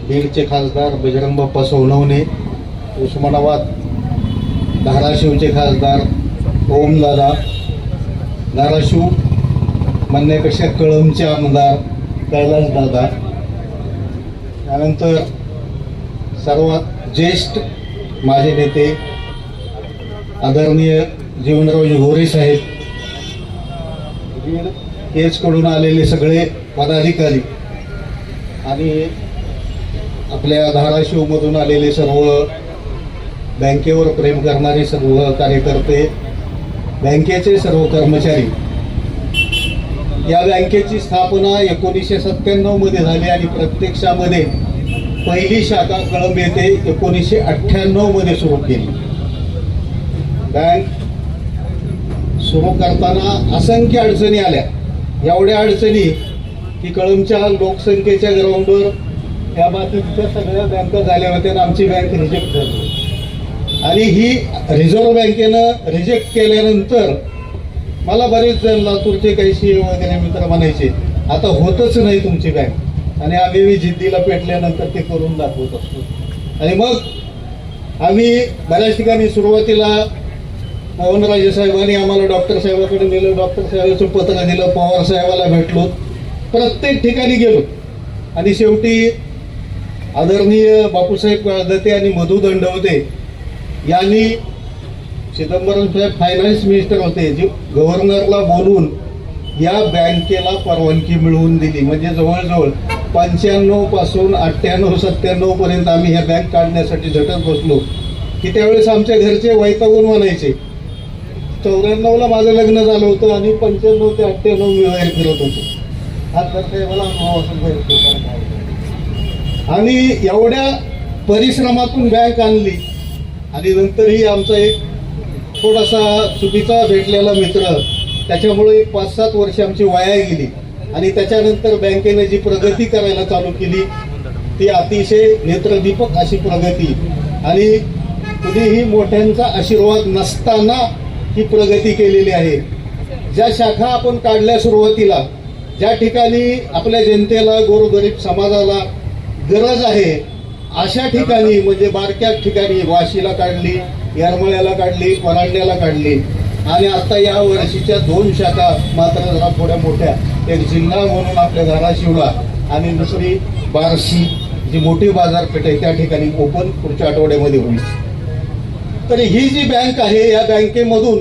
बीडचे खासदार बजरंगबाप्पा सोनवणे उस्मानाबाद धाराशिवचे खासदार ओमदादा धाराशिव म्हणण्यापेक्षा कळमचे आमदार कैलासदादा त्यानंतर सर्वात ज्येष्ठ माझे नेते आदरणीय जीवनरावजी गोरे साहेब. केचकडून आलेले सगळे पदाधिकारी आणि आपल्या धाराशिवमधून आलेले सर्व बँकेवर प्रेम करणारे सर्व कार्यकर्ते बँकेचे सर्व कर्मचारी या बँकेची स्थापना एकोणीसशे सत्त्याण्णवमध्ये झाली आणि प्रत्यक्षामध्ये पहिली शाखा कळंब येथे एकोणीसशे अठ्ठ्याण्णवमध्ये सुरू केली. बँक सुरू करताना असंख्य अडचणी आल्या. एवढ्या अडचणी की कळंबच्या लोकसंख्येच्या ग्राउंडवर या बाकीच्या सगळ्या बँका झाल्या होत्या आणि आमची बँक रिजेक्ट झाली. आणि ही रिझर्व्ह बँकेनं रिजेक्ट केल्यानंतर मला बरेच जण लातूरचे काही सी वगैरे मित्र म्हणायचे आता होतच नाही तुमची बँक. आणि आम्ही मी जिद्दीला पेटल्यानंतर ते करून दाखवत असतो. आणि मग आम्ही बऱ्याच ठिकाणी सुरुवातीला पवनराजे साहेबांनी आम्हाला डॉक्टर साहेबाकडे नेलं डॉक्टर साहेबाचं पत्र दिलं पवार साहेबाला भेटलो. प्रत्येक ठिकाणी गेलो. आणि शेवटी आदरणीय बापूसाहेब दत्ते आणि मधू दंडवते यांनी चिदंबरम साहेब फायनान्स मिनिस्टर होते जे गव्हर्नरला बोलून या बँकेला परवानगी मिळवून दिली. म्हणजे जवळजवळ पंच्याण्णवपासून अठ्ठ्याण्णव सत्त्याण्णव पर्यंत आम्ही ह्या बँक काढण्यासाठी झटत बसलो. की त्यावेळेस आमच्या घरचे वैतागून म्हणायचे चौऱ्याण्णवला माझं लग्न झालं होतं आणि पंच्याण्णव ते अठ्ठ्याण्णव मी बाहेर फिरत होतो. हा तर मला अनुभव असेल बाहेर फिरताना. आणि एवढ्या परिश्रमातून बँक आणली. आणि नंतरही आमचा एक थोडासा चुकीचा भेटलेला मित्र त्याच्यामुळे एक पाच सात वर्ष आमची वाया गेली. आणि त्याच्यानंतर बँकेने जी प्रगती करायला चालू केली ती अतिशय नेत्रदीपक अशी प्रगती. आणि कुणीही मोठ्यांचा आशीर्वाद नसताना ही प्रगती केलेली आहे. ज्या शाखा आपण काढल्या सुरुवातीला ज्या ठिकाणी आपल्या जनतेला गोरगरीब समाजाला गरज आहे. अशा ठिकाणी म्हणजे बारक्या ठिकाणी वाशीला काढली येरमळ्याला काढली परांड्याला काढली. आणि आता या वर्षीच्या दोन शाखा मात्र जरा थोड्या मोठ्या. एक जिल्हा म्हणून आपल्या धाराशिवला आणि दुसरी बारशी जी मोठी बाजारपेठ आहे त्या ठिकाणी ओपन पुढच्या आठवड्यामध्ये होईल. तर ही जी बँक आहे या बँकेमधून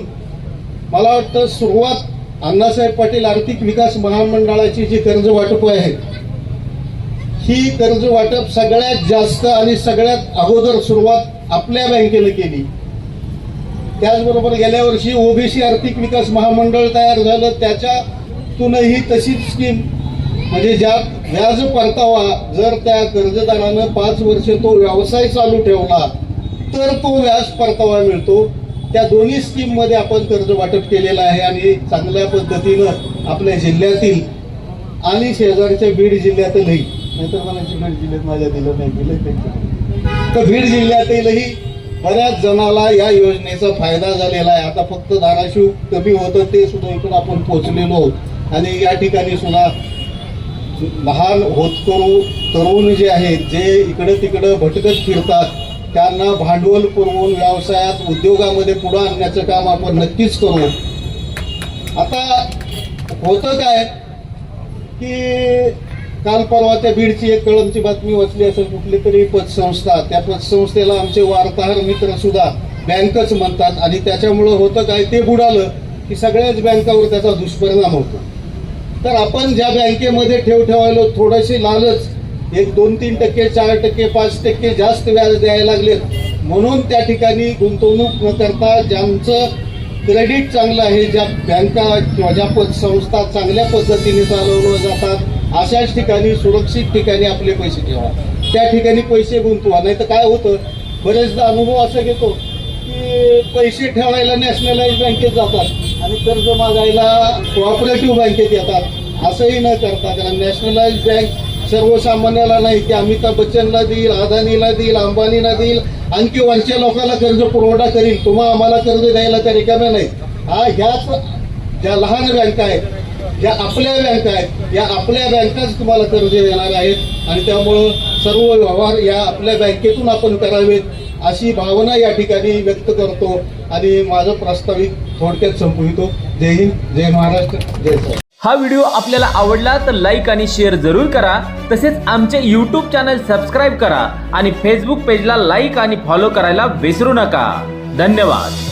मला वाटतं सुरुवात अण्णासाहेब पाटील आर्थिक विकास महामंडळाची जी कर्ज वाटप आहे ही कर्ज वाटप सगळ्यात जास्त आणि सगळ्यात अगोदर सुरुवात आपल्या बँकेनं केली. त्याचबरोबर गेल्या वर्षी ओबीसी आर्थिक विकास महामंडळ तयार झालं. त्याच्यातूनही तशीच स्कीम म्हणजे ज्या व्याज परतावा जर त्या कर्जदारानं पाच वर्ष तो व्यवसाय चालू ठेवला तर तो व्याज परतावा मिळतो. त्या दोन्ही स्कीममध्ये आपण कर्ज वाटप केलेलं आहे आणि चांगल्या पद्धतीनं आपल्या जिल्ह्यातील आणि शेजारच्या बीड जिल्ह्यातीलही नाहीतर म्हणायची बीड जिल्ह्यात माझ्या दिलं नाही दिलं त्यांच्या तर बीड जिल्ह्यातीलही बऱ्याच जणाला या योजनेचा फायदा झालेला आहे. आता फक्त धाराशिव कमी होतं ते सुद्धा इकडून आपण पोचलेलो आहोत. आणि या ठिकाणी सुद्धा लहान होतकरू तरुण जे आहेत जे इकडं तिकडं भटकत फिरतात त्यांना भांडवल पुरवून व्यवसायात उद्योगामध्ये पुढे आणण्याचं काम आपण नक्कीच करू. आता होतं काय की काल परवा त्या बीडची एक कळमची बातमी वाचली असेल कुठली तरी पतसंस्था. त्या पतसंस्थेला आमचे वार्ताहर मित्र सुद्धा बँकच म्हणतात आणि त्याच्यामुळं होतं काय ते बुडालं की सगळ्याच बँकावर त्याचा दुष्परिणाम होतो. तर आपण ज्या बँकेमध्ये ठेव ठेवायला थोडेसे लालच एक दोन तीन टक्के चार टक्के पाच टक्के जास्त व्याज द्यायला लागलेत. म्हणून त्या ठिकाणी गुंतवणूक न करता ज्यांचं क्रेडिट चांगलं आहे ज्या बँका किंवा ज्या पतसंस्था चांगल्या पद्धतीने चालवल्या जातात अशाच ठिकाणी सुरक्षित ठिकाणी आपले पैसे ठेवा. त्या ठिकाणी पैसे गुंतवा नाही तर काय होतं? बरेचदा अनुभव असा घेतो की पैसे ठेवायला नॅशनलाइज बँकेत जातात आणि कर्ज मागायला कोऑपरेटिव्ह बँकेत येतात. असंही न करता कारण नॅशनलाइज बँक सर्वसामान्याला नाही की अमिताभ बच्चनला देईल अदानीला देईल अंबानीला देईल आणखी वंच्या लोकांना कर्ज पुरवठा करील. तुम्हा आम्हाला कर्ज द्यायला त्या रिकाम्या नाहीत. हा ह्याच ज्या लहान बँका आहेत या आपल्या बँका आहेत. या आपल्या बँकाच तुम्हाला कर्ज देणार आहेत. आणि त्यामुळं सर्व व्यवहार या आपल्या बँकेतून आपण करावेत अशी भावना या ठिकाणी व्यक्त करतो. आणि माझं प्रास्ताविक थोडक्यात संपवितो जय हिंद जय महाराष्ट्र जय सर हा व्हिडिओ आपल्याला आवडला तर लाईक आणि शेअर जरूर करा. तसेच आमचे यूट्यूब चॅनल सबस्क्राईब करा. आणि फेसबुक पेजला लाईक आणि फॉलो करायला विसरू नका. धन्यवाद.